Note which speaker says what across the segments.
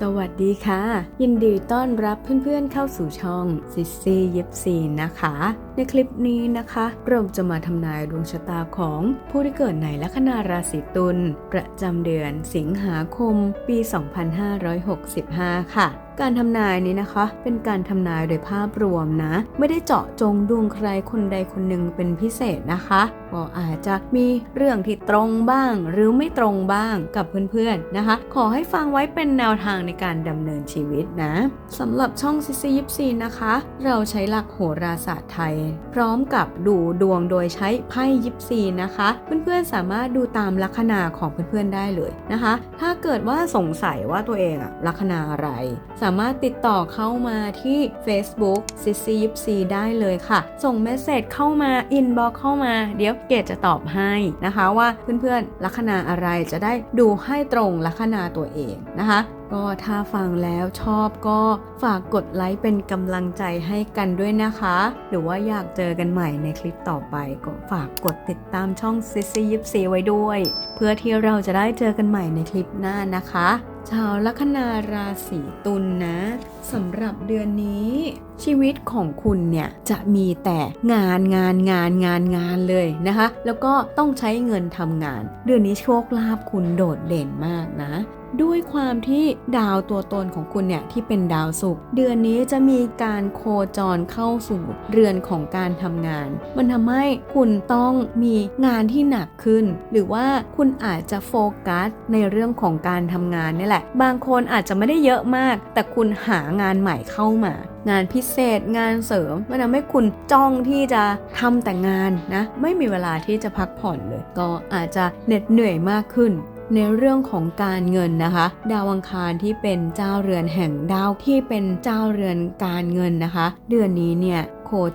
Speaker 1: สวัสดีค่ะ ยินดีต้อนรับเพื่อนๆเข้าสู่ช่องซิซี่ยิปซีนะคะ ในคลิปนี้นะคะ เราจะมาทำนายดวงชะตาของผู้ที่เกิดในลัคนาราศีตุลประจำเดือนสิงหาคม ปี 2565 ค่ะการทำนายนี้นะคะ เป็นการทำนายโดยภาพรวมนะ ไม่ได้เจาะจงดวงใครคนใดคนหนึ่งเป็นพิเศษนะคะก็อาจจะมีเรื่องที่ตรงบ้าง หรือไม่ตรงบ้างกับเพื่อนๆนะคะ ขอให้ฟังไว้เป็นแนวทางในการดำเนินชีวิตนะสำหรับช่องซิซียิปซีนะคะ เราใช้หลักโหราศาสตร์ไทย พร้อมกับดูดวงโดยใช้ไพ่ยิปซีนะคะ เพื่อนๆสามารถดูตามลัคนาของเพื่อนๆได้เลยนะคะ ถ้าเกิดว่าสงสัยว่าตัวเองอะลัคนาอะไร สามารถติดต่อเข้ามาที่ Facebook ซิซียิปซีได้เลยค่ะ ส่งเมสเซจเข้ามาอินบ็อกเข้ามา เดี๋ยวเกดจะตอบให้นะคะว่าเพื่อนๆลัคนาอะไรจะได้ดูให้ตรงลัคนาตัวเองนะคะ ก็ถ้าฟังแล้วชอบก็ฝากกดไลค์เป็นกำลังใจให้กันด้วยนะคะ หรือว่าอยากเจอกันใหม่ในคลิปต่อไปก็ฝากกดติดตามช่องซิซี่ยิปซีไว้ด้วย เพื่อที่เราจะได้เจอกันใหม่ในคลิปหน้านะคะ ชาวลัคนาราศีตุลนนะสำหรับเดือนนี้ ชีวิตของคุณเนี่ยจะมีแต่งานงานงานงานงานเลยนะคะ แล้วก็ต้องใช้เงินทำงาน เดือนนี้โชคลาภคุณโดดเด่นมากนะ ด้วยความที่ดาวตัวตนของคุณเนี่ยที่เป็นดาวศุกร์เดือนนี้จะมีการโคจรเข้าสู่เรือนของการทำงาน มันทำให้คุณต้องมีงานที่หนักขึ้น หรือว่าคุณอาจจะโฟกัสในเรื่องของการทำงานนี่แหละ บางคนอาจจะไม่ได้เยอะมาก แต่คุณหางานใหม่เข้ามางานพิเศษงานเสริมมันทำให้คุณจ้องที่จะทำแต่งานนะ ไม่มีเวลาที่จะพักผ่อนเลย ก็อาจจะเหน็ดเหนื่อยมากขึ้น ในเรื่องของการเงินนะคะ ดาวอังคารที่เป็นเจ้าเรือนแห่งดาวที่เป็นเจ้าเรือนการเงินนะคะ เดือนนี้เนี่ย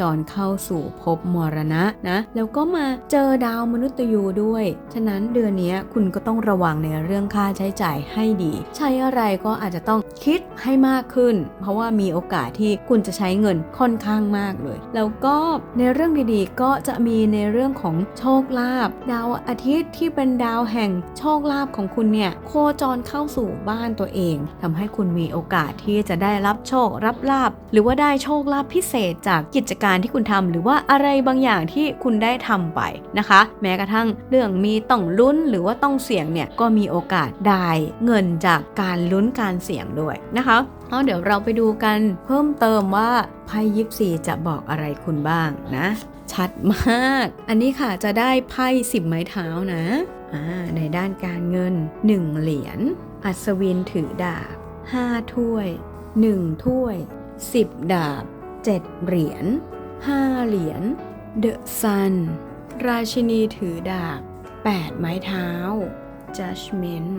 Speaker 1: จรเข้าสู่ภพมรณะนะแล้วก็มาเจอดาวมนุษย์ยูด้วย ฉะนั้นเดือนนี้คุณก็ต้องระวังในเรื่องค่าใช้จ่ายให้ดี ใช้อะไรก็อาจจะต้องคิดให้มากขึ้น เพราะว่ามีโอกาสที่คุณจะใช้เงินค่อนข้างมากเลย แล้วก็ในเรื่องดีๆ ก็จะมีในเรื่องของโชคลาภดาวอาทิตย์ที่เป็นดาวแห่งโชคลาภของคุณเนี่ยโคจรเข้าสู่บ้านตัวเองทำให้คุณมีโอกาสที่จะได้รับโชครับลาภหรือว่าได้โชคลาภพิเศษจากกิจการที่คุณทำหรือว่าอะไรบางอย่างที่คุณได้ทำไปนะคะ แม้กระทั่งเรื่องมีต้องลุ้นหรือว่าต้องเสี่ยงเนี่ยก็มีโอกาสได้เงินจากการลุ้นการเสี่ยงด้วยนะคะเอาเดี๋ยวเราไปดูกันเพิ่มเติมว่าไพ่ยิปซีจะบอกอะไรคุณบ้างนะ ชัดมาก อันนี้ค่ะจะได้ไพ่สิบไม้เท้านะอ่าในด้านการเงิน 1 เหรียญอัศวินถือดาบ 5 ถ้วย 1 ถ้วย 10 ดาบ 7 เหรียญ 5 เหรียญ เดอะซัน ราชินีถือดาบ 8 ไม้เท้า Judgment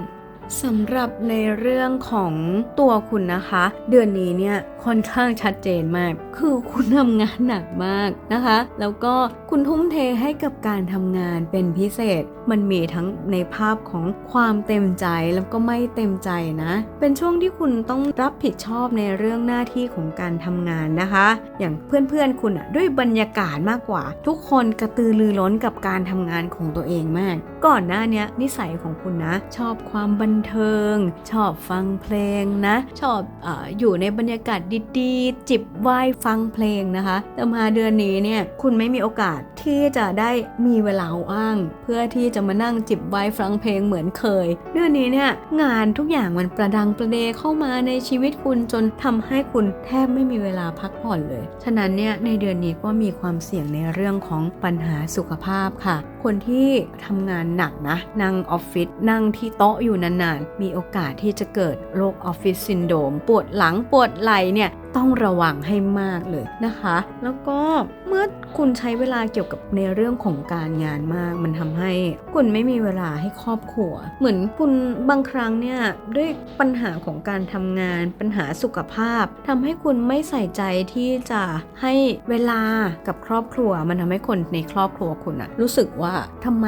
Speaker 1: สำหรับในเรื่องของตัวคุณนะคะ เดือนนี้เนี่ยค่อนข้างชัดเจนมาก คือคุณทำงานหนักมากนะคะ แล้วก็คุณทุ่มเทให้กับการทำงานเป็นพิเศษ มันมีทั้งในภาพของความเต็มใจแล้วก็ไม่เต็มใจนะ เป็นช่วงที่คุณต้องรับผิดชอบในเรื่องหน้าที่ของการทำงานนะคะ อย่างเพื่อนๆคุณอะด้วยบรรยากาศมากกว่า ทุกคนกระตือรือร้นกับการทำงานของตัวเองมาก ก่อนหน้านี้นิสัยของคุณนะ ชอบความบันเทิง ชอบฟังเพลงนะ ชอบออยู่ในบรรยากาศดีๆ จิบไวน์ฟังเพลงนะคะ แต่มาเดือนนี้เนี่ยคุณไม่มีโอกาสที่จะได้มีเวลาว่าง เพื่อที่จะมานั่งจิบไวน์ฟังเพลงเหมือนเคย เดือนนี้เนี่ยงานทุกอย่างมันประดังประเดเข้ามาในชีวิตคุณจนทำให้คุณแทบไม่มีเวลาพักผ่อนเลย ฉะนั้นเนี่ยในเดือนนี้ก็มีความเสี่ยงในเรื่องของปัญหาสุขภาพค่ะ คนที่ทำงานหนักนะ นั่งออฟฟิศนั่งที่โต๊ะอยู่นานๆมีโอกาสที่จะเกิดโรคออฟฟิศซินโดรมปวดหลังปวดไหล่เนี่ย ต้องระวังให้มากเลยนะคะ แล้วก็เมื่อคุณใช้เวลาเกี่ยวกับในเรื่องของการงานมาก มันทำให้คุณไม่มีเวลาให้ครอบครัว เหมือนคุณบางครั้งเนี่ยด้วยปัญหาของการทำงาน ปัญหาสุขภาพทำให้คุณไม่ใส่ใจที่จะให้เวลากับครอบครัว มันทำให้คนในครอบครัวคุณอะรู้สึกว่าทำไม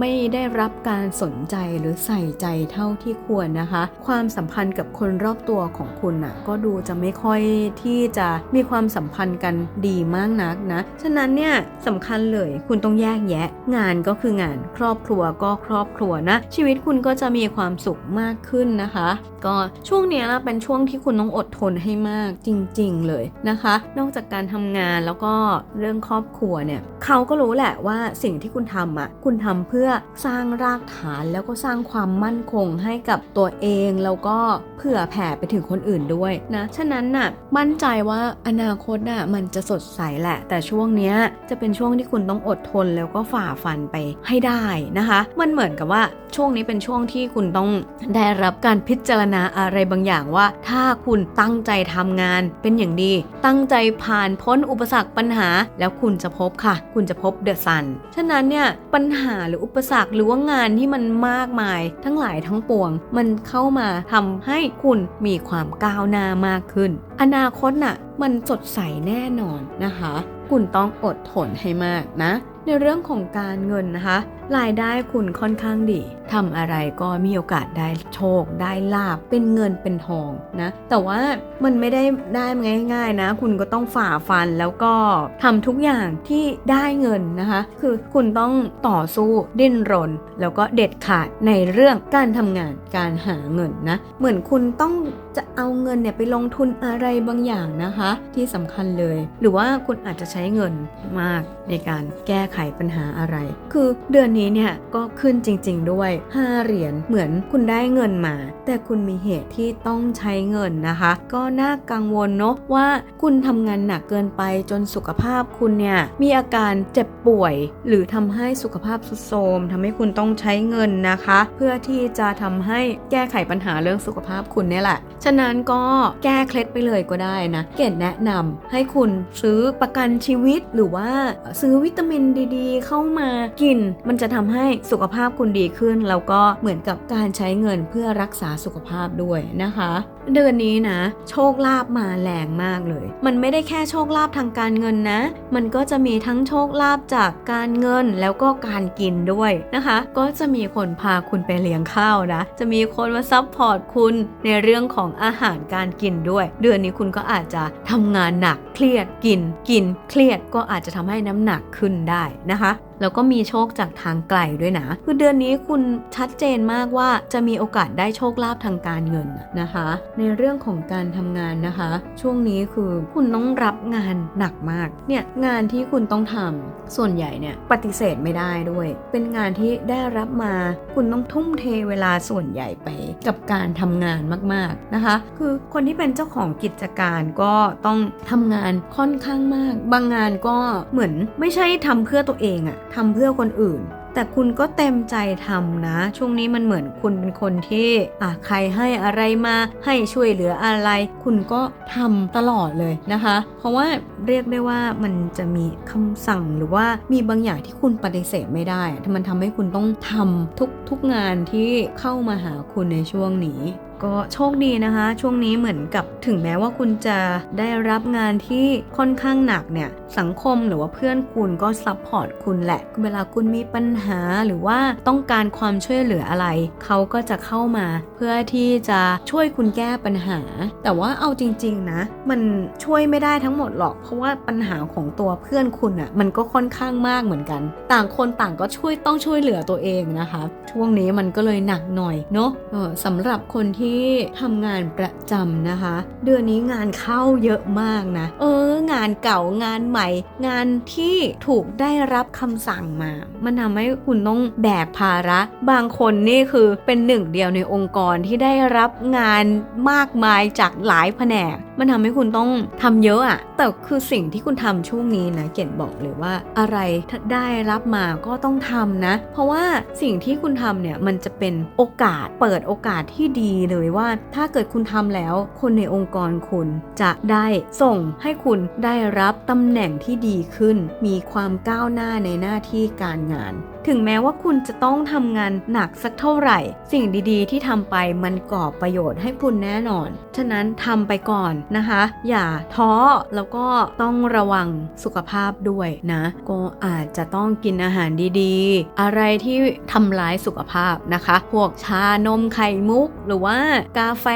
Speaker 1: ไม่ได้รับการสนใจหรือใส่ใจเท่าที่ควรนะคะ ความสัมพันธ์กับคนรอบตัวของคุณอะก็ดูจะไม่ค่อยที่จะมีความสัมพันธ์กันดีมากนักนะ ฉะนั้นเนี่ยสำคัญเลยคุณต้องแยกแยะ งานก็คืองานครอบครัวก็ครอบครัวนะ ชีวิตคุณก็จะมีความสุขมากขึ้นนะคะ ก็ช่วงนี้นะเป็นช่วงที่คุณต้องอดทนให้มากจริง ๆ เลยนะคะ นอกจากการทำงานแล้วก็เรื่องครอบครัวเนี่ยเขาก็รู้แหละว่าสิ่งที่คุณทำอะคุณทำเพื่อสร้างรากฐานแล้วก็สร้างความมั่นคงให้กับตัวเองแล้วก็เผื่อแผ่ไปถึงคนอื่นด้วยนะฉะนั้นน่ะมั่นใจว่าอนาคตน่ะมันจะสดใสแหละ แต่ช่วงเนี้ยจะเป็นช่วงที่คุณต้องอดทนแล้วก็ฝ่าฟันไปให้ได้นะคะ มันเหมือนกับว่าช่วงนี้เป็นช่วงที่คุณต้องได้รับการพิจารณาอะไรบางอย่างว่า ถ้าคุณตั้งใจทำงานเป็นอย่างดี ตั้งใจผ่านพ้นอุปสรรคปัญหา แล้วคุณจะพบค่ะ คุณจะพบเดอะซันฉะนั้นเนี่ยปัญหาหรืออุปสรรคหรือว่างานที่มันมากมาย ทั้งหลายทั้งปวง มันเข้ามาทำให้คุณมีความก้าวหน้ามากขึ้นอนานาคตน่ะ มันสดใสแน่นอนนะคะ คุณต้องอดทนให้มากนะ ในเรื่องของการเงินนะคะ รายได้คุณค่อนข้างดีทำอะไรก็มีโอกาสได้โชค ได้ลาบเป็นเงินเป็นทองนะแต่ว่ามันไม่ได้ได้ง่าย ๆ นะ คุณก็ต้องฝ่าฟันแล้วก็ทำทุกอย่างที่ได้เงินนะคะ คือคุณต้องต่อสู้ดิ้นรน แล้วก็เด็ดขาดในเรื่องการทำงานการหาเงินนะเหมือนคุณต้องจะเอาเงินเนี่ยไปลงทุนอะไรบางอย่างนะคะ ที่สำคัญเลย หรือว่าคุณอาจจะใช้เงินมากในการแก้ไขปัญหาอะไร คือเดือนนี้เนี่ยก็ขึ้นจริง ๆ ด้วย 5 เหรียญเหมือนคุณได้เงินมา แต่คุณมีเหตุที่ต้องใช้เงินนะคะ ก็น่ากังวลเนาะว่าคุณทำงานหนักเกินไปจนสุขภาพคุณเนี่ยมีอาการเจ็บป่วย หรือทำให้สุขภาพทรุดโทรมทำให้คุณต้องใช้เงินนะคะ เพื่อที่จะทำให้แก้ไขปัญหาเรื่องสุขภาพคุณเนี่ยแหละ ฉะนั้นก็แก้เคล็ดไปเลยก็ได้นะ เกดแนะนำให้คุณซื้อประกันชีวิตหรือว่าซื้อวิตามินดี ๆ เข้ามากินมันจะะทำให้สุขภาพคุณดีขึ้น แล้วก็เหมือนกับการใช้เงินเพื่อรักษาสุขภาพด้วยนะคะ เดือนนี้นะ โชคลาภมาแรงมากเลย มันไม่ได้แค่โชคลาภทางการเงินนะ มันก็จะมีทั้งโชคลาภจากการเงินแล้วก็การกินด้วยนะคะ ก็จะมีคนพาคุณไปเลี้ยงข้าวนะ จะมีคนมาซัพพอร์ตคุณในเรื่องของอาหารการกินด้วย เดือนนี้คุณก็อาจจะทำงานหนักเครียดกิน กินเครียดก็อาจจะทำให้น้ำหนักขึ้นได้นะคะแล้วก็มีโชคจากทางไกลด้วยนะ คือเดือนนี้คุณชัดเจนมากว่าจะมีโอกาสได้โชคลาภทางการเงินนะคะ ในเรื่องของการทำงานนะคะ ช่วงนี้คือคุณต้องรับงานหนักมากเนี่ยงานที่คุณต้องทำส่วนใหญ่เนี่ยปฏิเสธไม่ได้ด้วย เป็นงานที่ได้รับมา คุณต้องทุ่มเทเวลาส่วนใหญ่ไปกับการทำงานมากๆนะคะ คือคนที่เป็นเจ้าของกิจการก็ต้องทำงานค่อนข้างมาก บางงานก็เหมือนไม่ใช่ทำเพื่อตัวเองอะทำเพื่อคนอื่น แต่คุณก็เต็มใจทำนะ ช่วงนี้มันเหมือนคุณเป็นคนที่อะใครให้อะไรมาให้ช่วยเหลืออะไร คุณก็ทำตลอดเลยนะคะ เพราะว่าเรียกได้ว่ามันจะมีคำสั่งหรือว่ามีบางอย่างที่คุณปฏิเสธไม่ได้อะมันทำให้คุณต้องทำทุกทุกงานที่เข้ามาหาคุณในช่วงนี้ก็โชคดีนะคะ ช่วงนี้เหมือนกับถึงแม้ว่าคุณจะได้รับงานที่ค่อนข้างหนักเนี่ยสังคมหรือว่าเพื่อนคุณก็ซัพพอร์ตคุณแหละ เวลาคุณมีปัญหาหรือว่าต้องการความช่วยเหลืออะไร เขาก็จะเข้ามา เพื่อที่จะช่วยคุณแก้ปัญหา แต่ว่าเอาจริง ๆ นะ มันช่วยไม่ได้ทั้งหมดหรอก เพราะว่าปัญหาของตัวเพื่อนคุณอะ่ะมันก็ค่อนข้างมากเหมือนกัน ต่างคนต่างก็ช่วยต้องช่วยเหลือตัวเองนะคะ ช่วงนี้มันก็เลยหนักหน่อยเนาะออสำหรับคนที่ทำงานประจำนะคะ เดือนนี้งานเข้าเยอะมากนะ เออ งานเก่างานใหม่ งานที่ถูกได้รับคำสั่งมา มันทำให้คุณต้องแบกภาระ บางคนนี่คือเป็นหนึ่งเดียวในองค์กรที่ได้รับงานมากมายจากหลายแผนก มันทำให้คุณต้องทำเยอะอะแต่คือสิ่งที่คุณทำช่วงนี้นะเกดบอกเลยว่าอะไรถ้าได้รับมาก็ต้องทำนะ เพราะว่าสิ่งที่คุณทำเนี่ยมันจะเป็นโอกาสเปิดโอกาสที่ดีเลยว่า ถ้าเกิดคุณทำแล้ว คนในองค์กรคุณจะได้ส่งให้คุณได้รับตำแหน่งที่ดีขึ้น มีความก้าวหน้าในหน้าที่การงาน ถึงแม้ว่าคุณจะต้องทำงานหนักสักเท่าไหร่ สิ่งดีๆ ที่ทำไปมันก่อประโยชน์ให้คุณแน่นอน ฉะนั้นทำไปก่อนนะคะ อย่าท้อแล้วก็ต้องระวังสุขภาพด้วยนะ ก็อาจจะต้องกินอาหารดีๆ อะไรที่ทำร้ายสุขภาพนะคะ พวกชานมไข่มุก หรือว่ากาแฟ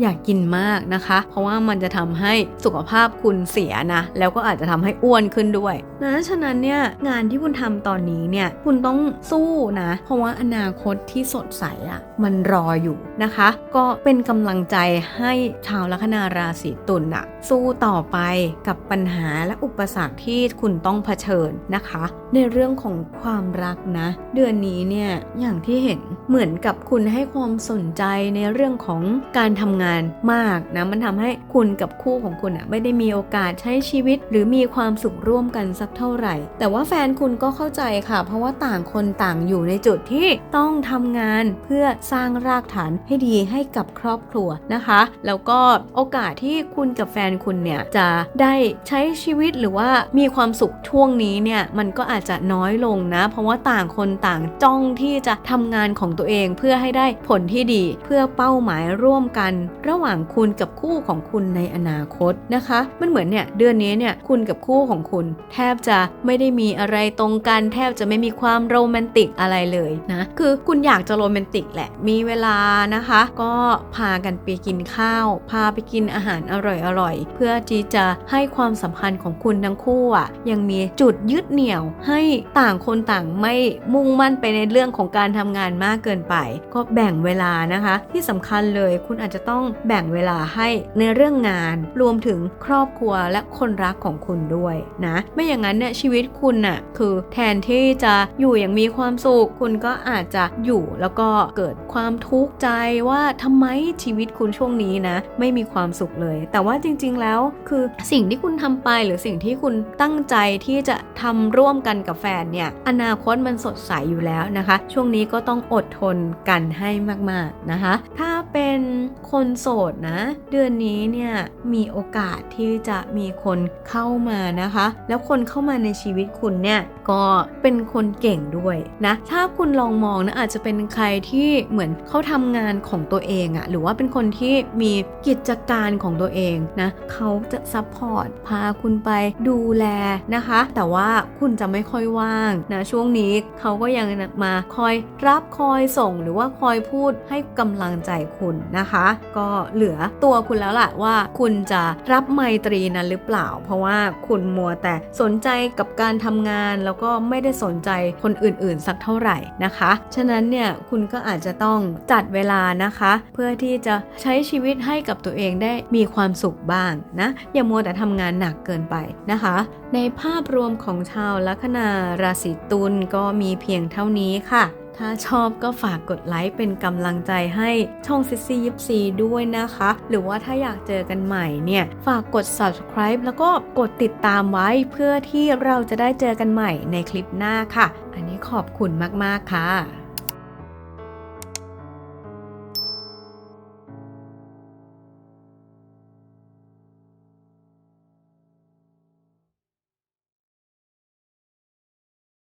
Speaker 1: อย่ากกินมากนะคะ เพราะว่ามันจะทำให้สุขภาพคุณเสียนะ แล้วก็อาจจะทำให้อ้วนขึ้นด้วยนะฉะนั้นเนี่ยงานที่คุณทำตอนนี้เนี่ยคุณต้องสู้นะ เพราะว่าอนาคตที่สดใสอะ่ะ มันรออยู่นะคะ ก็เป็นกำลังใจให้ชาวลัคนาราศีตุลอะสู้ต่อไปกับปัญหาและอุปสรรคที่คุณต้องเผชิญนะคะ ในเรื่องของความรักนะ เดือนนี้เนี่ยอย่างที่เห็นเหมือนกับคุณให้ความสนใจในเรื่องของการทำงานมากนะมันทำให้คุณกับคู่ของคุณอะไม่ได้มีโอกาสใช้ชีวิต หรือมีความสุขร่วมกันสักเท่าไหร่ แต่ว่าแฟนคุณก็เข้าใจค่ะ เพราะว่าต่างคนต่างอยู่ในจุดที่ต้องทำงานเพื่อสร้างรากฐานให้ดีให้กับครอบครัวนะคะ แล้วก็โอกาสที่คุณกับแฟนคุณเนี่ยจะได้ใช้ชีวิตหรือว่ามีความสุขช่วงนี้เนี่ยมันก็อาจจะน้อยลงนะ เพราะว่าต่างคนต่างจ้องที่จะทำงานของตัวเองเพื่อให้ได้ผลที่ดี เพื่อเป้าหมายร่วมกัน ระหว่างคุณกับคู่ของคุณในอนาคตนะคะ มันเหมือนเนี่ยเดือนนี้เนี่ยคุณกับคู่ของคุณ แทบจะไม่ได้มีอะไรตรงกัน แทบจะไม่มีความโรแมนติกอะไรเลยนะ คือคุณอยากจะโรแมนติกแหละ มีเวลานะคะ ก็พากันไปกินข้าว พาไปกินอาหารอร่อยๆ เพื่อที่จะให้ความสัมพันธ์ของคุณทั้งคู่อะยังมีจุดยึดเหนี่ยวให้ต่างคนต่างไม่มุ่งมั่นไปในเรื่องของการทำงานมากเกินไป ก็แบ่งเวลานะคะ ที่สำคัญเลยคุณอาจจะต้องแบ่งเวลาให้ในเรื่องงานรวมถึงครอบครัวและคนรักของคุณด้วยนะ ไม่อย่างนั้นเนี่ยชีวิตคุณน่ะคือแทนที่จะอยู่อย่างมีความสุข คุณก็อาจจะอยู่แล้วก็เกิดความทุกข์ใจว่าทำไมชีวิตคุณช่วงนี้นะ ไม่มีความสุขเลย แต่ว่าจริง ๆ แล้วคือสิ่งที่คุณทำไปหรือสิ่งที่คุณตั้งใจที่จะทำร่วมกันกับแฟนเนี่ยอนาคตมันสดใสอยู่แล้วนะคะ ช่วงนี้ก็ต้องอดทนกันให้มาก ๆนะคะ ถ้าเป็นคนโสดนะ เดือนนี้เนี่ยมีโอกาสที่จะมีคนเข้ามานะคะ แล้วคนเข้ามาในชีวิตคุณเนี่ยก็เป็นคนเก่งด้วยนะถ้าคุณลองมองนะอาจจะเป็นใครที่เหมือนเขาทำงานของตัวเองอะหรือว่าเป็นคนที่มีกิจการของตัวเองนะเขาจะซัพพอร์ตพาคุณไปดูแลนะคะ แต่ว่าคุณจะไม่ค่อยว่างนะช่วงนี้เขาก็ยังมาคอยรับคอยส่งหรือว่าคอยพูดให้กำลังใจคุณนะคะ ก็เหลือตัวคุณแล้วล่ะว่าคุณจะรับไมตรีนั้นหรือเปล่า เพราะว่าคุณมัวแต่สนใจกับการทำงานแล้วก็ไม่ได้สนใจคนคนอื่นๆ สักเท่าไหร่นะคะ ฉะนั้นเนี่ยคุณก็อาจจะต้องจัดเวลานะคะ เพื่อที่จะใช้ชีวิตให้กับตัวเองได้มีความสุขบ้างนะอย่ามัวแต่ทำงานหนักเกินไปนะคะ ในภาพรวมของชาวลัคนาราศีตุลก็มีเพียงเท่านี้ค่ะ ถ้าชอบก็ฝากกดไลค์เป็นกำลังใจให้ช่องซิซี่ยิปซีด้วยนะคะ หรือว่าถ้าอยากเจอกันใหม่เนี่ย ฝากกด subscribe แล้วก็กดติดตามไว้เพื่อที่เราจะได้เจอกันใหม่ในคลิปหน้าค่ะ อันนี้ขอบคุณมาก ๆ ค่ะ